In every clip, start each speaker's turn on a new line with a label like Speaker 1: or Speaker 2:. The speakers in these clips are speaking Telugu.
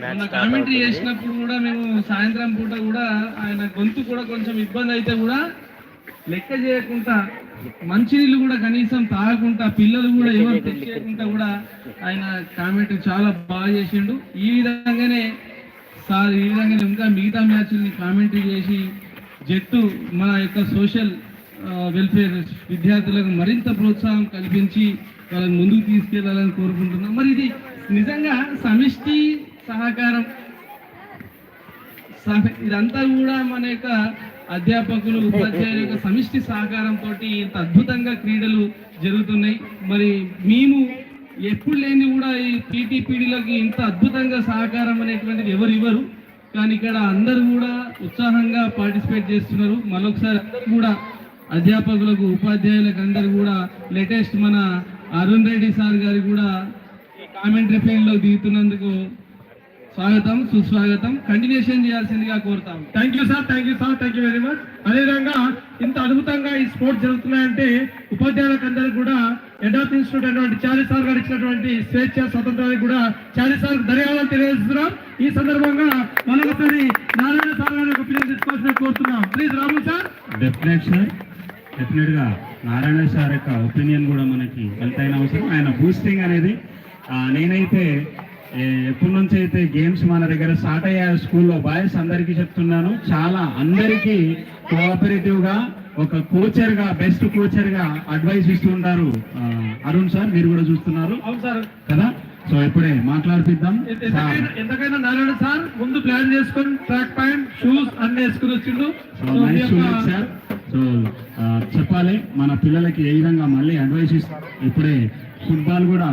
Speaker 1: మొన్న కామెంటరీ చేసినప్పుడు కూడా మేము సాయంత్రం పూట కూడా ఆయన గొంతు కూడా కొంచెం ఇబ్బంది అయితే కూడా లెక్క చేయకుండా మంచినీళ్ళు కూడా కనీసం తాగకుండా పిల్లలు కూడా ఎవరు తెచ్చేయకుండా కూడా ఆయన కామెంటరీ చాలా బాగా చేసిండు. ఈ విధంగానే సార్ ఈ విధంగానే ఇంకా మిగతా మ్యాచ్ని కామెంటరీ చేసి జట్టు మన యొక్క సోషల్ వెల్ఫేర్ విద్యార్థులకు మరింత ప్రోత్సాహం కల్పించి వాళ్ళని ముందుకు తీసుకెళ్ళాలని కోరుకుంటున్నాం. మరి ఇది నిజంగా సమిష్టి సహకారం. సహ- ఇదంతా కూడా మన యొక్క అధ్యాపకులు ఉపాధ్యాయుల యొక్క సమిష్టి సహకారంతో ఇంత అద్భుతంగా క్రీడలు జరుగుతున్నాయి. మరి మేము ఎప్పుడు లేని కూడా ఈ పీటీపీడీలోకి ఇంత అద్భుతంగా సహకారం అనేటువంటిది ఎవరు ఇవ్వరు. కానీ ఇక్కడ అందరూ కూడా ఉత్సాహంగా పార్టిసిపేట్ చేస్తున్నారు. మరొకసారి కూడా అధ్యాపకులకు ఉపాధ్యాయులకు అందరూ కూడా లేటెస్ట్ మన అరుణ్ రెడ్డి సార్ గారు కూడా కామెంటరీ ఫీల్డ్లో దిగుతున్నందుకు స్వాగతం సుస్వాగతం. కంటిన్యూషన్ చేయాల్సిందిగా కోరుతాం
Speaker 2: thank you sir thank you sir thank you very much అదేవిధంగా ఇంత అద్భుతంగా ఈ స్పోర్ట్స్ జరుగుతున్నాయంటే ఉపాధ్యాయులకు అందరికీ కూడా హెడ్ ఆఫ్ ఇన్స్టిట్యూట్ అయినటువంటి చారీ సార్ గారు ఇచ్చినటువంటి స్వేచ్ఛ స్వతంత్రానికి కూడా చారీ సార్ ధన్యవాదాలు తెలియజేస్తున్నాం. ఈ సందర్భంగా మరొకసారి నారాయణ సార్ గారి ఒపీనియన్ తీసుకోవాల్సిన కోరుతున్నాం. Please Ramu sir
Speaker 3: definite sir డెఫినెట్గా నారాయణ సార్ యొక్క ఒపీనియన్ కూడా మనకి ఎంతైనా అవసరం. ఆయన బూస్టింగ్ అనేది ఆ, నేనైతే ఎప్పటి నుంచి అయితే గేమ్స్ మన దగ్గర స్టార్ట్ అయ్యాయి స్కూల్లో బాయ్స్ అందరికీ చెప్తున్నాను. చాలా అందరికీ కోఆపరేటివ్గా ఒక కోచర్గా బెస్ట్ కోచర్గా అడ్వైస్ ఇస్తుంటారు ఆ, అరుణ్ సార్ మీరు కూడా చూస్తున్నారు.
Speaker 2: అవును సార్.
Speaker 3: కదా? సో ఇప్పుడే మాట్లాడిపిద్దాం.
Speaker 2: ఎంతకైనా నారాయణ సార్ ముందు ప్లాన్ చేసుకొని ట్రాక్ ప్యాంట్ షూస్ అన్ని వేసుకుని వచ్చిండు.
Speaker 3: సార్ సో చెప్పాలి మన పిల్లలకి ఏ విధంగా మళ్ళీ అడ్వైస్ ఇస్తారు ఇప్పుడే ఫుట్బాల్ కూడా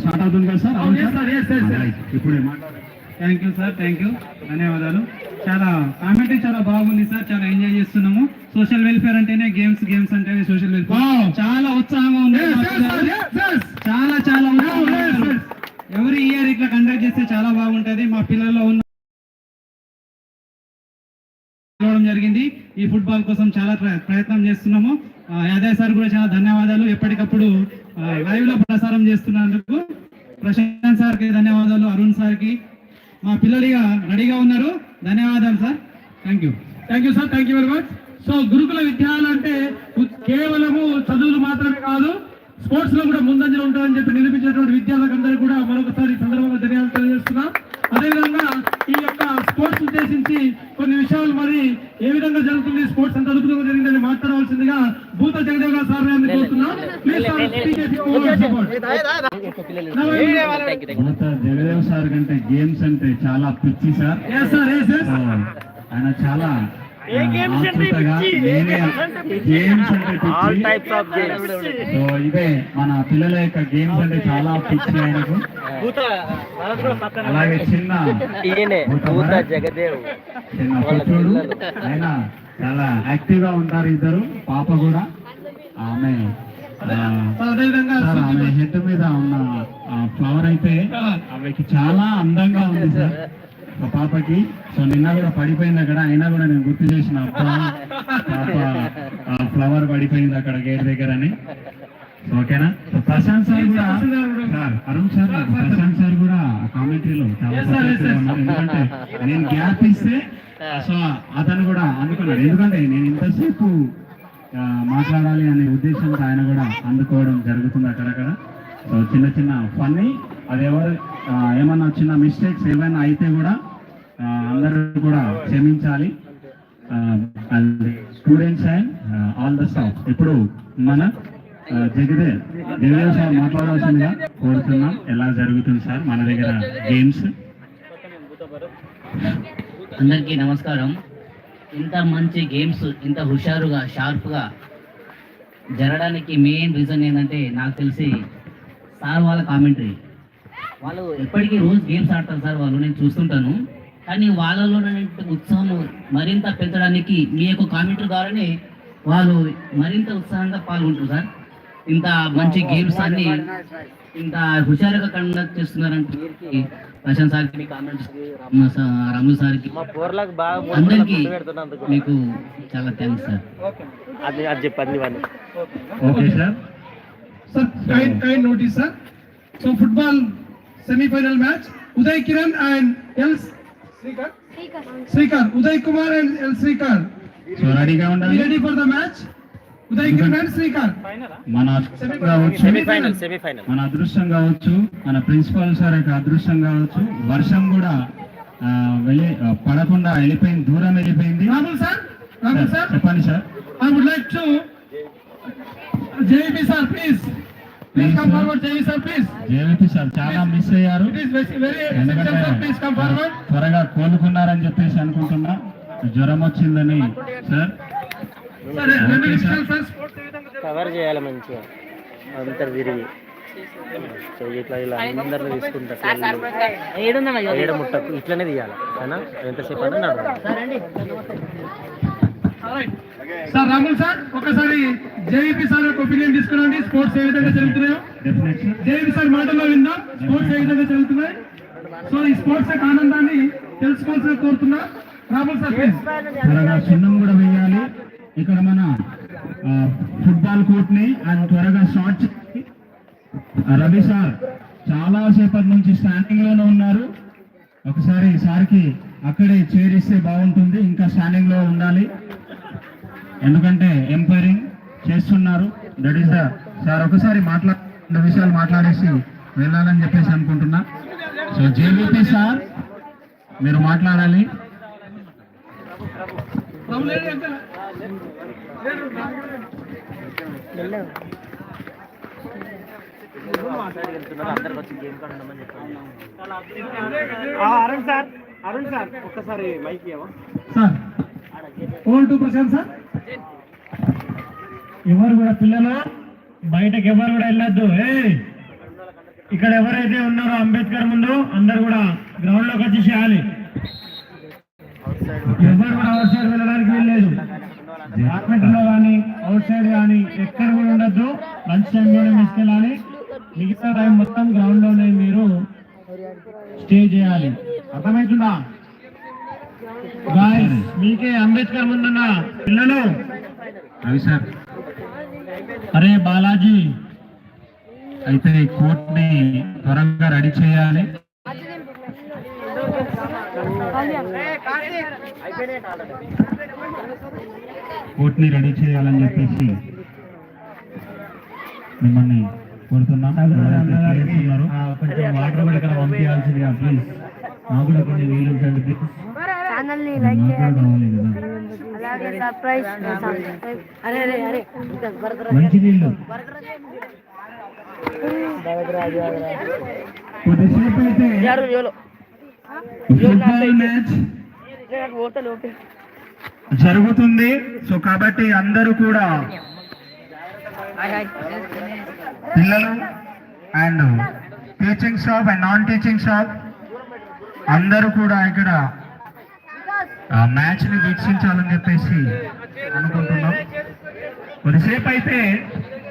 Speaker 3: స్టార్ట్ అవుతుంది కదా సార్. Right. ఇప్పుడే
Speaker 4: thank you sir thank you ధన్యవాదాలు. చాలా కామెంటరీ చాలా బాగుంది సార్ చాలా ఎంజాయ్ చేస్తున్నాము. సోషల్ వెల్ఫేర్ అంటేనే గేమ్స్ గేమ్స్ అంటేనే సోషల్ వెల్ఫేర్. చాలా ఉత్సాహంగా ఉంది. చాలా చాలా. ఎవరి ఇయర్ ఇట్లా కండక్ట్ చేస్తే చాలా బాగుంటది. మా పిల్లల్లో ఉన్న చేయడం జరిగింది. ఈ ఫుట్బాల్ కోసం చాలా ప్రయత్నం చేస్తున్నాము. యాదవ్ సార్ కూడా చాలా ధన్యవాదాలు. ఎప్పటికప్పుడు లైవ్లో ప్రసారం చేస్తున్నందుకు ప్రశాంత్ సార్కి ధన్యవాదాలు అరుణ్ సార్కి మా పిల్లలుగా రెడీగా ఉన్నారు. ధన్యవాదాలు sir. Thank you
Speaker 2: thank you sir thank you very much so గురుకుల విద్యాలయం అంటే కేవలము చదువులు మాత్రమే కాదు స్పోర్ట్స్లో కూడా ముందంజలో ఉంటారని చెప్పి నిరూపించినటువంటి విద్యార్థులకు అందరికీ కూడా మరొకసారి సందర్భంగా ధన్యవాదాలు తెలియజేస్తున్నాం. అదేవిధంగా ఈ యొక్క స్పోర్ట్స్ ఉద్దేశించి కొన్ని విషయాలు మరి ఏ విధంగా జరుగుతుంది స్పోర్ట్స్ ఎంత అద్భుతంగా జరిగిందని మాట్లాడవలసిందిగా భూత జగదేవ్ గారు సార్ గారిని కోరుతున్నాం.
Speaker 3: భూత జగదేవ్ సార్ కంటే గేమ్స్ అంటే చాలా పిచ్చి సార్ ఆయన చాలా ఇదే మన పిల్లల యొక్క గేమ్స్ అంటే చాలా పిచ్చి ఆయనకు. అలాగే చిన్న
Speaker 5: జగదేవ్.
Speaker 3: చిన్న పుత్రుడు. ఆయన చాలా యాక్టివ్గా ఉంటారు ఇద్దరు పాప కూడా. ఆమె ఆమె హెడ్ మీద ఉన్న ఫ్లవర్ అయితే ఆమెకి చాలా అందంగా ఉంది సార్. ఒక పాపకి. సో నిన్న కూడా పడిపోయింది అక్కడ. అయినా కూడా నేను గుర్తు చేసిన అబ్బా, పాప ఫ్లవర్ పడిపోయింది అక్కడ గేట్ దగ్గర అని ఓకేనా సో ప్రశాంత్ సార్ కూడా sir Arun sir Prashanth sir కూడా కామెంటరీలో. ఎందుకంటే నేను గ్యాప్ ఇస్తే సో అతను కూడా అనుకున్నాడు ఎందుకంటే నేను ఇంతసేపు ఆ, మాట్లాడాలి అనే ఉద్దేశంతో ఆయన కూడా అందుకోవడం జరుగుతుంది అక్కడక్కడ. సో చిన్న చిన్న ఫన్నీ అది ఎవరు ఆ, ఏమన్నా చిన్న మిస్టేక్స్ ఏమైనా అయితే కూడా అందరూ కూడా క్షమించాలి. Students and all the staff ఇప్పుడు మన జగదే జగదేవ్ సార్ మాట్లాడాల్సిందిగా కోరుతున్నాం. ఎలా జరుగుతుంది సార్? మన దగ్గర గేమ్స్
Speaker 6: అందరికీ నమస్కారం. ఇంత మంచి గేమ్స్ ఇంత హుషారుగా షార్ప్గా జరగడానికి మెయిన్ రీజన్ ఏంటంటే నాకు తెలిసి సార్ వాళ్ళ కామెంటరీ వాళ్ళు ఎప్పటికీ రోజు గేమ్స్ ఆడతారు సార్ వాళ్ళు నేను చూస్తుంటాను. కానీ వాళ్ళలో ఉత్సాహం మరింత పెంచడానికి మీ యొక్క కామెంటరీ ద్వారానే వాళ్ళు మరింత ఉత్సాహంగా పాల్గొంటారు సార్. ఇంత మంచి గేమ్స్ అన్ని ఇంత హుషారుగా కండక్ట్ చేస్తున్నారంటే ప్రశాంత్ సార్కి కామెంట్స్ సార్కి
Speaker 5: మా పోర్లకు బాగా
Speaker 6: అందరికీ
Speaker 5: ఫుడ్ పెడుతున్నందుకు.
Speaker 6: మీకు చాలా థ్యాంక్స్ సార్.
Speaker 5: అది అది చెప్పండి ఇవన్నీ.
Speaker 3: Okay sir.
Speaker 2: Sir kind kind notice sir. So football semifinal match Uday Kiran and L Shrikar Shrikar Uday Kumar and L Shrikar
Speaker 3: so రెడీగా ఉండాలి.
Speaker 2: Ready for the match Uday Kiran and Shrikar
Speaker 3: మన
Speaker 5: సెమీఫైనల్ సెమీఫైనల్
Speaker 3: మన అదృష్టం కావచ్చు. మన ప్రిన్సిపల్ సార్ యొక్క అదృష్టం కావచ్చు. వర్షం కూడా వెళ్ళి పడకుండా వెళ్ళిపోయింది దూరం వెళ్ళిపోయింది.
Speaker 2: రాముల్ సార్? రాముల్ సార్?
Speaker 3: చెప్పండి sir
Speaker 2: I would like to JVP sir, please.
Speaker 3: JVP sir చాలా మిస్ అయ్యారు. త్వరగా కోలుకున్నారని చెప్పేసి అనుకుంటున్నా. జ్వరం వచ్చిందని సార్?
Speaker 5: కవర్ చేయాలి మంచిగా. అంతా తిరిగి ఇట్లా ఇలా అందరిని తీసుకుంటా ఏడ ముట్టకు ఇట్లనే తీయాలి. ఎంతసేపు నడవాలి.
Speaker 2: సార్ రాముల్ సార్ ఒకసారి జేఈపీ సార్ యొక్క ఒపీనియన్ తీసుకురండి. స్పోర్ట్స్ ఏ విధంగా జరుగుతున్నాయో.
Speaker 3: జేఈపీ సార్
Speaker 2: మాటల్లో విందాం. స్పోర్ట్స్ ఏ విధంగా జరుగుతున్నాయి. సో ఈ స్పోర్ట్స్ యొక్క ఆనందాన్ని తెలుసుకోవాల్సిన కోరుతున్నా. రాముల్ సార్
Speaker 3: త్వరగా సున్నం కూడా వేయాలి. ఇక్కడ మన ఫుట్బాల్ కోర్ట్ని అండ్ త్వరగా షార్ట్ రవి సార్ చాలా సేపటి నుంచి స్టాండింగ్లోనే ఉన్నారు. ఒకసారి సార్కి అక్కడే చేరిస్తే బాగుంటుంది. ఇంకా స్టాండింగ్లో ఉండాలి. ఎందుకంటే ఎంపైరింగ్ చేస్తున్నారు. దట్ ఈస్ ద సార్ ఒకసారి మాట్లా రెండు విషయాలు మాట్లాడేసి వెళ్ళాలని చెప్పేసి అనుకుంటున్నా. సో జేబీపీ సార్ మీరు మాట్లాడాలి.
Speaker 5: అందరికి వచ్చి గేమ్ కాడ ఉండమని చెప్పండి
Speaker 2: సార్ ఓల్ టు ప్రశాంత్ సార్?
Speaker 7: ఎవరు కూడా పిల్లలు? బయటకు ఎవరు కూడా వెళ్ళొద్దు. ఏ ఇక్కడ ఎవరైతే ఉన్నారో అంబేద్కర్ ముందు అందరు కూడా గ్రౌండ్లోకి వచ్చి చేయాలి ఎవరు కూడా అవుట్ సైడ్ వెళ్ళడానికి వీల్లేదు. మార్కెట్లో కానీ అవుట్ సైడ్ కానీ ఎక్కడ కూడా ఉండద్దు. లంచ్ టైం లోనే తీసుకెళ్ళాలి. మిగతా టైం మొత్తం గ్రౌండ్లోనే మీరు స్టే చేయాలి. అర్థమవుతుందా? మీకే అంబేద్కర్ ముందున్న పిల్లలు.
Speaker 3: రవి సార్.
Speaker 7: అరే బాలాజీ
Speaker 3: అయితే ఈ కోర్ట్ని త్వరగా రెడీ చేయాలి. కోర్ట్ని రెడీ చేయాలని చెప్పేసి మిమ్మల్ని కోరుతున్నాం.
Speaker 7: వాటర్ కూడా ఇక్కడ పంపించాల్సిందిగా ప్లీజ్ కూడా కొంచెం వీలు
Speaker 8: ఛానల్ని లైక్
Speaker 3: మాట్లాడ
Speaker 8: చేయండి.
Speaker 3: కావాలి కదా.
Speaker 8: అలాగే సర్ప్రైజ్ అరే అరే అరే. ఇంకా బర్గర్
Speaker 3: మంచి నీళ్ళు
Speaker 8: యారు యోలో
Speaker 3: మ్యాచ్. జరుగుతుంది. సో కాబట్టి అందరూ కూడా పిల్లలు and teaching staff and non teaching staff అందరూ కూడా ఇక్కడ మ్యాచ్ని వీక్షించాలని చెప్పేసి అనుకుంటున్నాం కొద్దిసేపు అయితే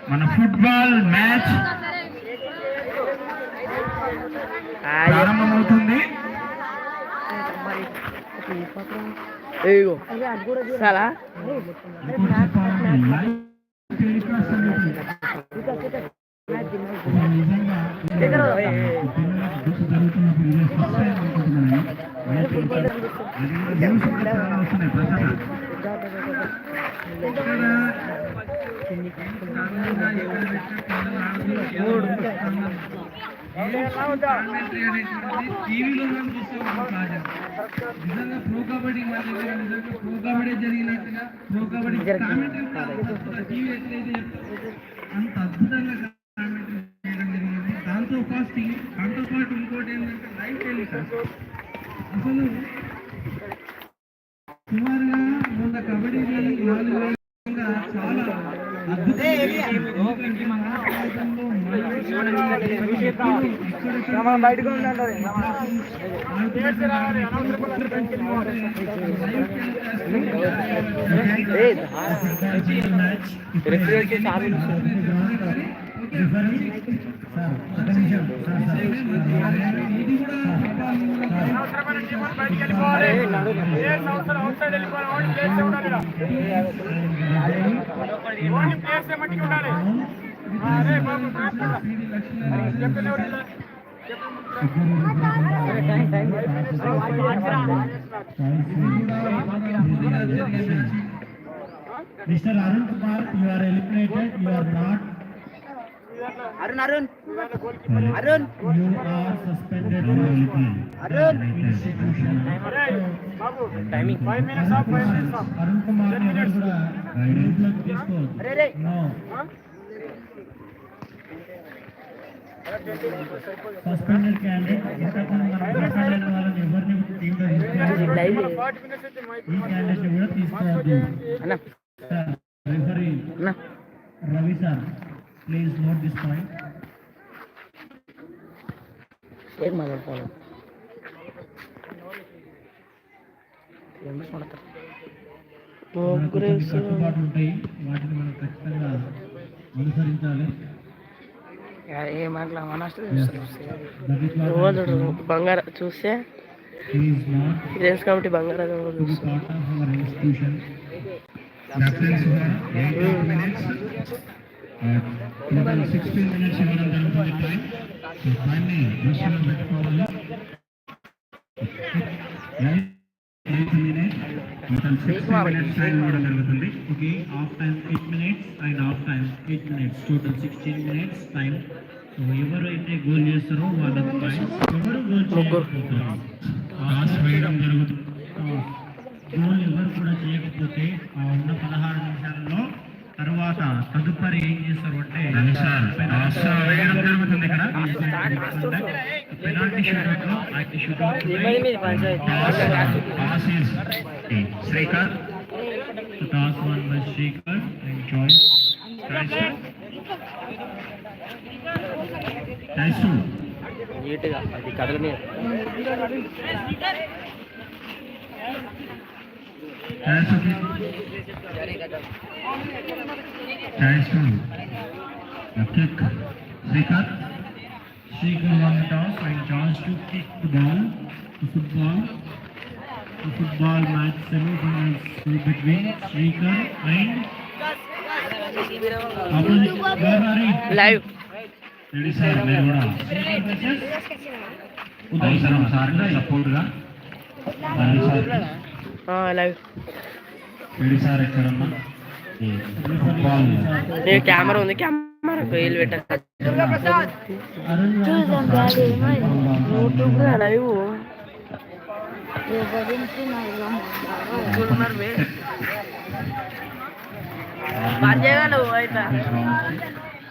Speaker 3: మన ఫుట్బాల్ మ్యాచ్ ప్రారంభమవుతుంది
Speaker 8: చాలా
Speaker 3: నిజంగా
Speaker 1: టీవీలో మనం నిజంగా ప్రో కబడ్డీ మన దగ్గర నిజంగా ప్రో కబడ్డీ జరిగినట్టుగా ప్రో కబడ్డీ కామెంటరీ టీవీ ఎట్లయితే అంత అద్భుతంగా కామెంటరీ చేయడం జరిగింది దాంతో పాటు ఇంకోటి ఏంటంటే లైవ్ టెలికాస్ట్ అసలు సుమారుగా మొన్న కబడ్డీ నాలుగు వేలంగా చాలా అద్భుతంగా బయటకు మ్యాచ్ అవుట్సైడ్ వెళ్ళిపోవాలి ఓన్లీ
Speaker 7: ప్లేస్ ఉండాలి ఓన్లీ ప్లేస్ మట్టికి ఉండాలి అరే బాబు చెప్పలేదు Mr. Arun Kumar, you are eliminated.
Speaker 5: You are not Arun Arun.
Speaker 7: Arun. You are suspended
Speaker 5: timing
Speaker 7: Arun కుమార్ని ఎవరు కూడా గ్రూప్లోకి తీసుకోవద్దు నో సస్పెండెడ్ క్యాండిడేట్ అయిన వాళ్ళని ఎవరిని టీమ్లో తీసుకోవద్దు ఈ క్యాండిడేట్ కూడా తీసుకోవద్దు referee Ravi sir. Please note this point
Speaker 5: ఏం మాట్లాడతారు
Speaker 7: కట్టుబాట్లు ఉంటాయి. వాటిని మనం ఖచ్చితంగా అనుసరించాలి.
Speaker 5: ఏ మాటలు మనస్టు
Speaker 7: దట్ ఈస్ వాట్
Speaker 5: బంగారం చూస్తే. ఫ్రెండ్స్ కాబట్టి బంగారం
Speaker 7: to
Speaker 3: ఇంకా సిక్స్టీన్ మినిట్స్ ఇవ్వడం జరుగుతుంది టైం సో టైంని దృష్టిలో పెట్టుకోవాలి ఎయిత్ మినిట్స్ టైం జరుగుతుంది
Speaker 7: Okay, half time 8 minutes and half time 8 minutes. Total 16 minutes time. So ఎవరైతే గోల్ చేస్తారో వాళ్ళకి ఎవరు గోల్ చేయకపోతారు
Speaker 3: వేయడం జరుగుతుంది
Speaker 7: గోల్ ఎవరు కూడా చేయకపోతే ఆ ఉన్న పదహారు నిమిషాలలో తర్వాత తదుపరి ఏం చేస్తారు అంటే
Speaker 3: రవి సార్ టాస్ వేయడం జరుగుతుంది ఇక్కడ.
Speaker 7: పెనాల్టీ షూట్అవుట్లో అయితే shootout
Speaker 3: toss toss is Srikanth
Speaker 7: toss won by Shrikar and choice
Speaker 3: ties two
Speaker 5: నీట్గా అది కథల మీద.
Speaker 3: Ties two ties two kick Srikanth
Speaker 7: Shrikar won the toss and chance to kick the ball to football. The football match semi-finals between Shrikar and opposite Gavari.
Speaker 5: Live
Speaker 3: ready sir మీరు కూడా అవసరం సార్ సపోర్ట్గా ready sir
Speaker 5: live
Speaker 3: ready sir ఎక్కడన్నా ఫుట్బాల్
Speaker 5: కెమెరా ఉంది కెమెరా వేలు యూట్యూబ్ లైవ్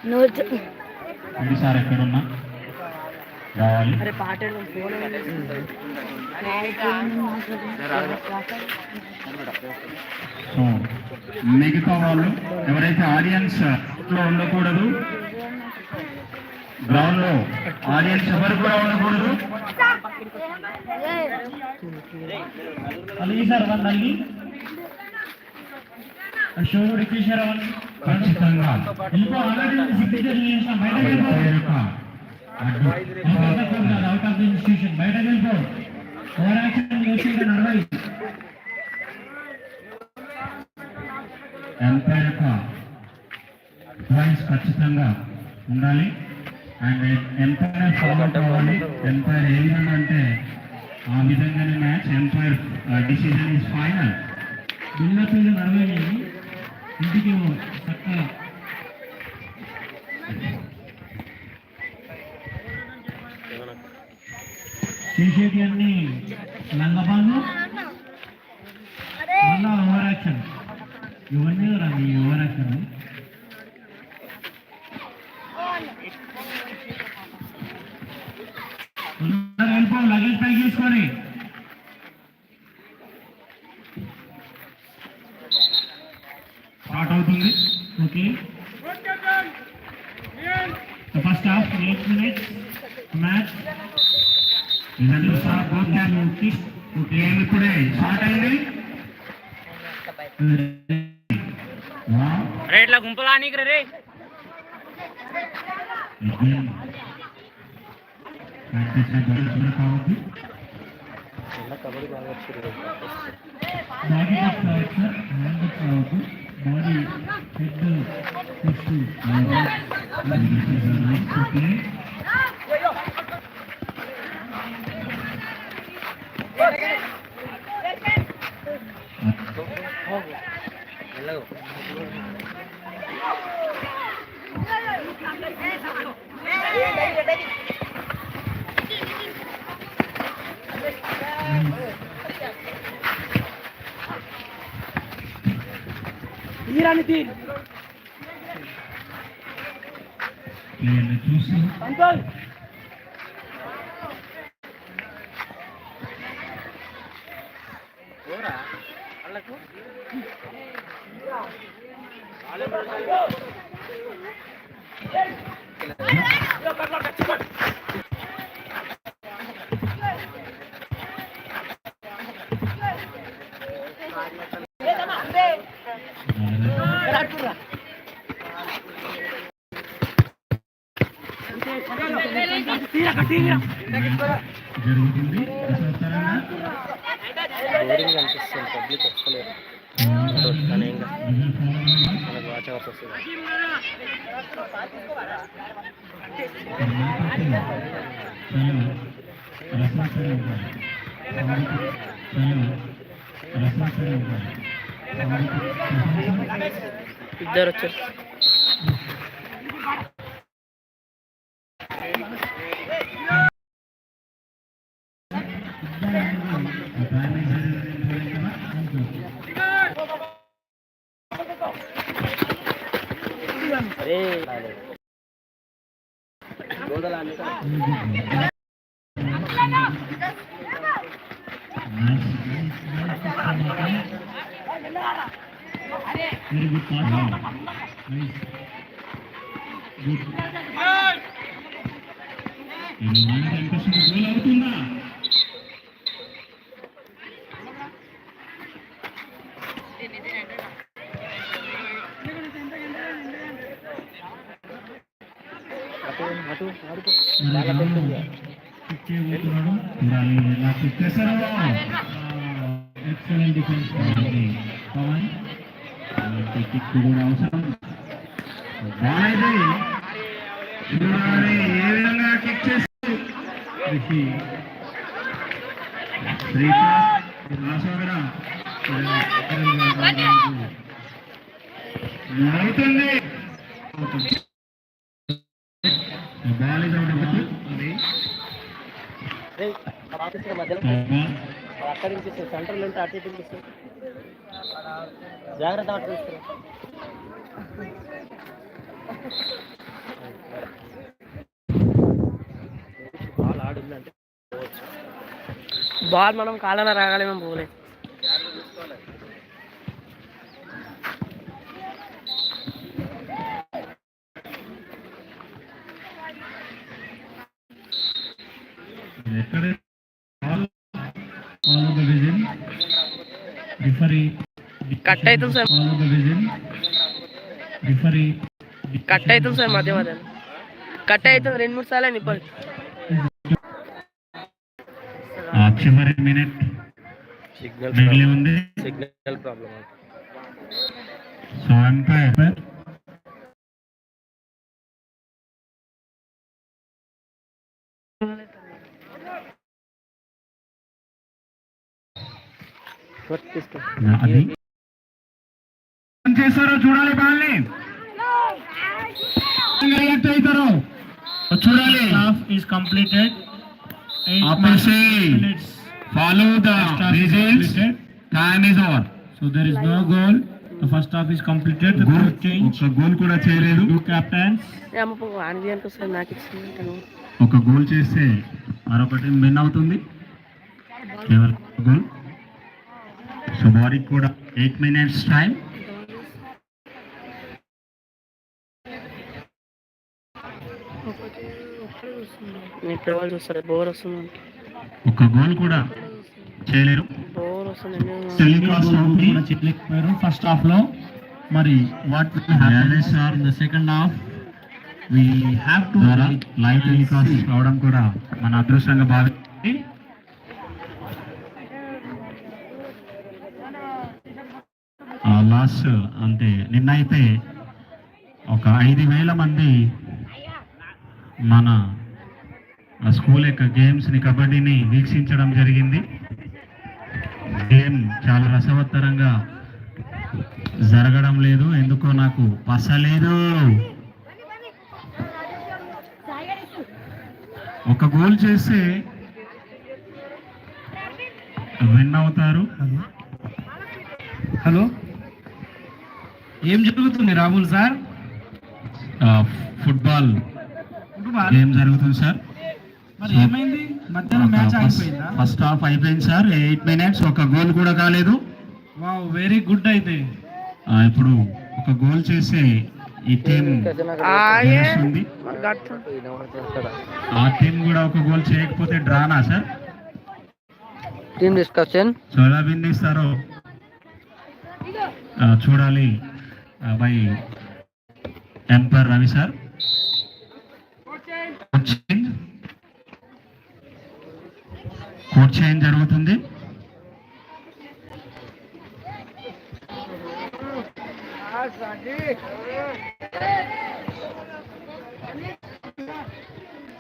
Speaker 8: నువ్వు
Speaker 3: సార్ ఎక్కడున్నా?
Speaker 5: అరే పాట ఫోన్
Speaker 3: మిగతా వాళ్ళు ఎవరైతే ఆడియన్స్లో ఉండకూడదు గ్రౌండ్లో ఆడియన్స్ ఎవరు కూడా ఉండకూడదు.
Speaker 7: Ali sir one Ali. Show
Speaker 3: ఖచ్చితంగా.
Speaker 7: ఇంకో ఆల్రెడీ సిగ్నేచర్ చేసిన
Speaker 3: బయట
Speaker 7: అవుట్ ఆఫ్ ద ఇన్స్టిట్యూషన్ బయటకు వెళ్ళిపో. ఓవర్ యాక్షన్ చేసింది నడవై
Speaker 3: ఎంపైర్ యొక్క పాయింట్స్ ఖచ్చితంగా ఉండాలి. అండ్ ఎంపైర్ ఫాలో కావాలి ఎంపైర్ ఏ విధంగా అంటే ఆ విధంగానే match umpire decision is final
Speaker 7: buildup మీద నడవై ఇంటికి చక్కగా చేసేటి అన్ని లంగపాలు మళ్ళా ఓవర్ యాక్షన్ ఇవన్నీ ఈ ఓవర్
Speaker 3: என்ன kabaddi Hello. Hey,
Speaker 7: body touch కావచ్చు సార్ హ్యాండ్ టచ్ కావచ్చు body head fist
Speaker 3: This is a nice play. ప్లేయర్ని చూస్తూ జరుగుతుంది
Speaker 5: బోరింగ్ అనిపిస్తుంది పబ్లిక్ వస్తలేరు కానీ మనకు వాచ్ వస్తుంది ఇద్దరు వచ్చారు.
Speaker 3: Very good pass nice good ఇది గోల్ అవుతుందా
Speaker 5: అటు అటు
Speaker 3: మరి రాము కిక్ చేయబోతున్నాడు చూడాలి ఎలా కిక్ చేశారో ఎక్సలెంట్ డిఫెన్స్ పవన్. కిక్ కూడా అవసరం. బాల్ అయితే ఏ విధంగా కిక్ రాసోగడ అవుతుంది. బాల్ ఇస్ అవుట్
Speaker 5: రేయ్, అక్కడ నుంచి సెంటర్లో ఉంటే అటు ఇటు జాగ్రత్త బాల్ ఆడుందంటే బాల్ మనం కాళ్ళలో రాగాలేమో పోలే
Speaker 3: ఎక్కడ the vision referee.
Speaker 5: కట్ అవుతుంది sir
Speaker 3: all of the vision referee.
Speaker 5: Cut అవుతుంది సార్ మధ్య మధ్య కట్ అవుతుంది రెండు మూడు సార్లు
Speaker 3: చివరి మినిట్
Speaker 5: సిగ్నల్
Speaker 3: మిగిలి ఉంది
Speaker 5: సిగ్నల్ ప్రాబ్లం
Speaker 3: సో ఎంపైర్ చేస్తారో చూడాలి బాల్ని. రియాక్ట్ అవుతారో చూడాలి. Is completed time is over so there is no goal the first half is completed ఒక గోల్ కూడా చేయలేదు. టూ
Speaker 5: నాకు ఇచ్చింది
Speaker 3: ఒక గోల్ చేస్తే మరొకటి విన్ అవుతుంది. గోల్ సో వారికి కూడా ఎయిట్ మినిట్స్ టైం ఒక గోల్ కూడా చేయలేరు. చేయలేకపోయారు. ఫస్ట్ హాఫ్లో మరి what sir in the second half we have to live telecast అవడం కూడా మన అదృష్టంగా భావించి లాస్ట్ అంటే నిన్న అయితే ఒక ఐదు వేల మంది మన స్కూల్ యొక్క గేమ్స్ని కబడ్డీని వీక్షించడం జరిగింది. గేమ్ చాలా రసవత్తరంగా జరగడం లేదు. ఎందుకో నాకు పసలేదు ఒక గోల్ చేస్తే విన్ అవుతారు.
Speaker 2: హలో ఏం జరుగుతుంది రాముల్ సార్?
Speaker 3: ఫుట్బాల్ గేమ్ జరుగుతుంది సార్?
Speaker 2: మరి ఏమైంది? మధ్యాహ్నం మ్యాచ్ ఆగిపోయిందా?
Speaker 3: ఫస్ట్ హాఫ్ అయిపోయింది సార్. ఎయిట్ మినిట్స్ ఒక గోల్ కూడా కాలేదు.
Speaker 2: వావ్ వెరీ గుడ్ అయితే.
Speaker 3: ఇప్పుడు ఒక గోల్ చేసే ఈ టీం గెలుస్తుంది ఆ టీం కూడా ఒక గోల్ చేయకపోతే డ్రానా సార్?
Speaker 5: టీమ్ డిస్కషన్
Speaker 3: చూడాలి. By umpire Ravi sir. Coach change coach change జరుగుతుంది.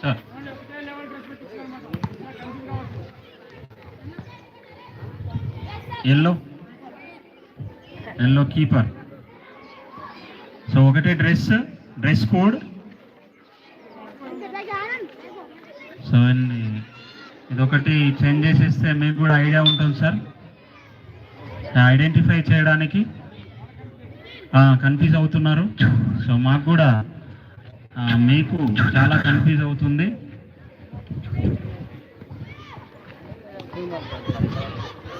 Speaker 3: Sir yellow yellow keeper so ఒకటే డ్రెస్ డ్రెస్ కోడ్. సో ఇదొకటి చేంజ్ చేసేస్తే మీకు కూడా ఐడియా ఉంటుంది సార్. ఐడెంటిఫై చేయడానికి. కన్ఫ్యూజ్ అవుతున్నారు. సో మాకు కూడా మీకు చాలా కన్ఫ్యూజ్ అవుతుంది.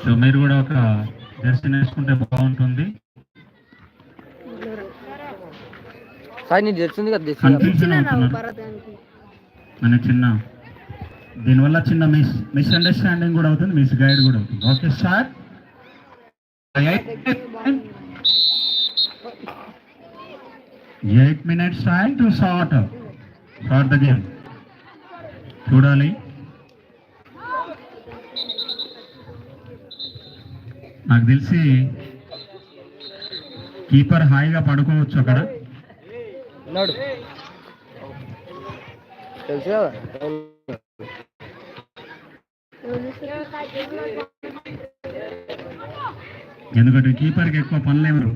Speaker 3: సో మీరు కూడా ఒక దర్శనం వేసుకుంటే బాగుంటుంది.
Speaker 5: సార్ నీకు తెలిసింది కదా
Speaker 3: మన చిన్న దీనివల్ల చిన్న మిస్ మిస్అండర్స్టాండింగ్ కూడా అవుతుంది మిస్ గైడ్ కూడా అవుతుంది. Okay sir eight minutes time to short short the game చూడాలి. నాకు తెలిసి కీపర్ హాయిగా పడుకోవచ్చు అక్కడ.
Speaker 5: ఉన్నాడు. తెలుసు కదా?
Speaker 3: ఎందుకంటే కీపర్కి ఎక్కువ పనులు ఎవరు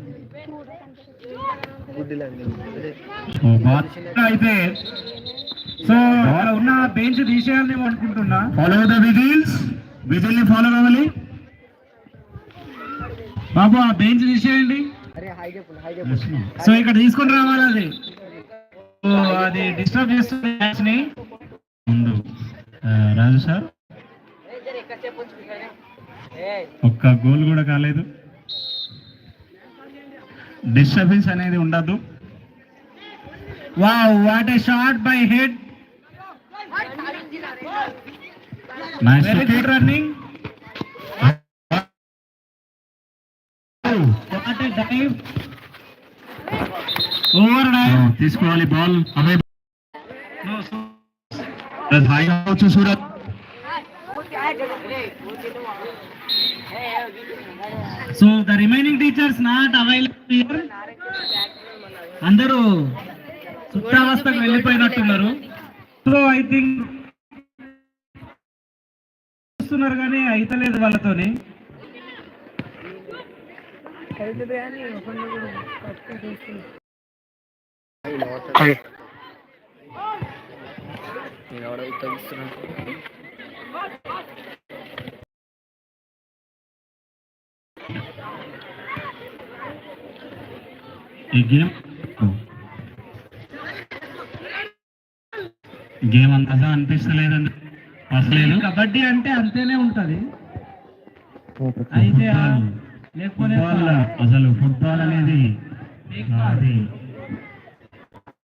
Speaker 2: అయితే. సో అక్కడ ఉన్న బెంచ్ తీసేయాలని అనుకుంటున్నా.
Speaker 3: ఫాలో ద విజిల్స్ విజిల్ని ఫాలో కావాలి.
Speaker 2: బాబు ఆ బెంచ్ తీసేయండి. సో ఇక్కడ తీసుకొని రావాలి అది. అది డిస్టర్బ్ చేస్తుంది మ్యాచ్ని
Speaker 3: ముందు రాజు సార్? ఒక్క గోల్ కూడా కాలేదు. డిస్టర్బెన్స్ అనేది ఉండదు.
Speaker 2: Wow what a shot by head.
Speaker 3: Nice
Speaker 2: very good running what a dive
Speaker 3: తీసుకోవాలి బాల్. వచ్చు Surat
Speaker 2: so the remaining teachers not available here అందరూ సుప్తావస్థకు వెళ్ళిపోయినట్టున్నారు. సో ఐ థింక్ చూస్తున్నారు కానీ అయితలేదు వాళ్ళతోని.
Speaker 3: ఈ గేమ్ గేమ్ అంతగా అనిపిస్తలేదండి అసలేదు
Speaker 2: కబడ్డీ అంటే అంతేనే ఉంటది. అయితే లేకపోతే
Speaker 3: అసలు ఫుట్బాల్ అనేది అది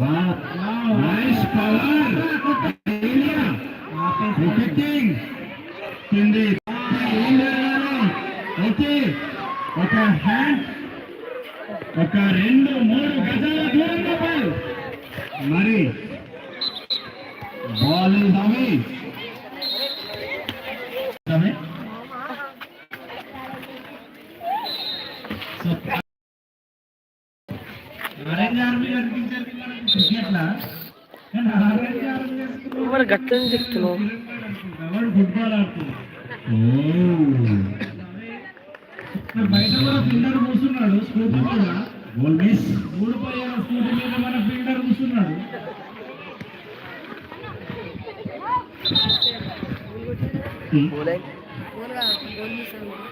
Speaker 2: Vai, vai,
Speaker 8: vai, గట్లని చెప్తున్నావు
Speaker 2: ఎవడు ఫుట్బాల్ ఆడుతున్నాడు ఇక్కడ బయట కూడా ఫీల్డర్ కూర్చున్నాడు స్కూటీ మీద
Speaker 3: గోల్ మిస్
Speaker 2: మూడు పైన స్కూటీ మీద మన ఫీల్డర్ కూర్చున్నాడు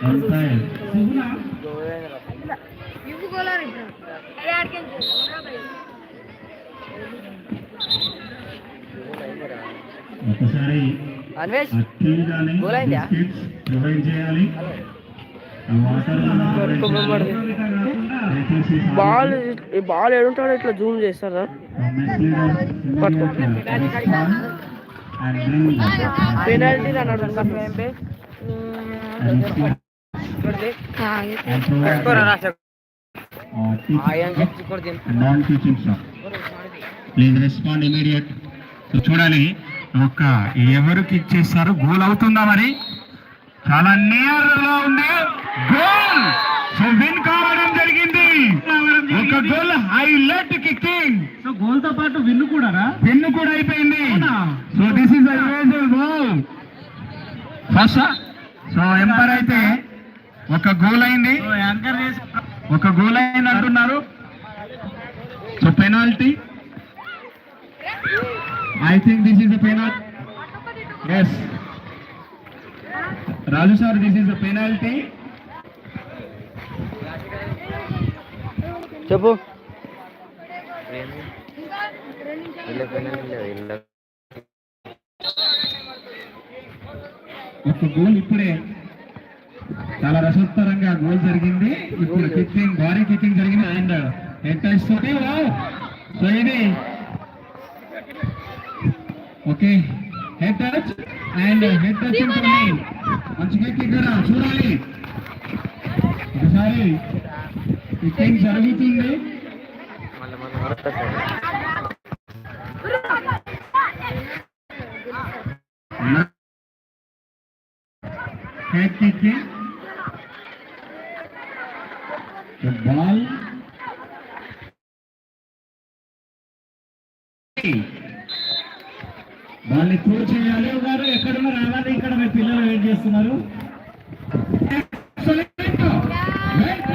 Speaker 3: ఎంపైర్
Speaker 2: శుభ్రా
Speaker 3: ఒకసారి ప్రొవైడ్ చేయాలి.
Speaker 8: బాల్ ఈ బాల్ ఏడుంటాడో ఇట్లా జూమ్ చేస్తారా? Penalty
Speaker 3: please respond immediate so చూడాలి. ఒక ఎవరికి ఇచ్చేస్తారు గోల్ అవుతుందా మరి? చాలా నియర్లో ఉంది. గోల్! సో విన్ కావడం జరిగింది. ఒక గోల్ హైలైట్ కికింగ్
Speaker 2: సో గోల్తో పాటు విన్ను కూడా
Speaker 3: విన్ కూడా అయిపోయింది. So this is goal first so umpire అయితే ఒక గోల్ అయింది. ఒక గోల్ అయింది అంటున్నారు so penalty. I think this is penalty S Raju sir this is penalty
Speaker 8: చెప్పు.
Speaker 3: ఒక గోల్ ఇప్పుడే చాలా రసోత్తరంగా గోల్ జరిగింది. ఇప్పుడు కిక్కింగ్ భారీ కిక్కింగ్ జరిగింది. అండ్ తోటి వావ్! సో ఇది okay head touch and head touch ఉంటుంది మంచి కిక్ ఇక్కడ చూడాలి ఒకసారి కిక్కింగ్ జరుగుతుంది head kicking. The ball.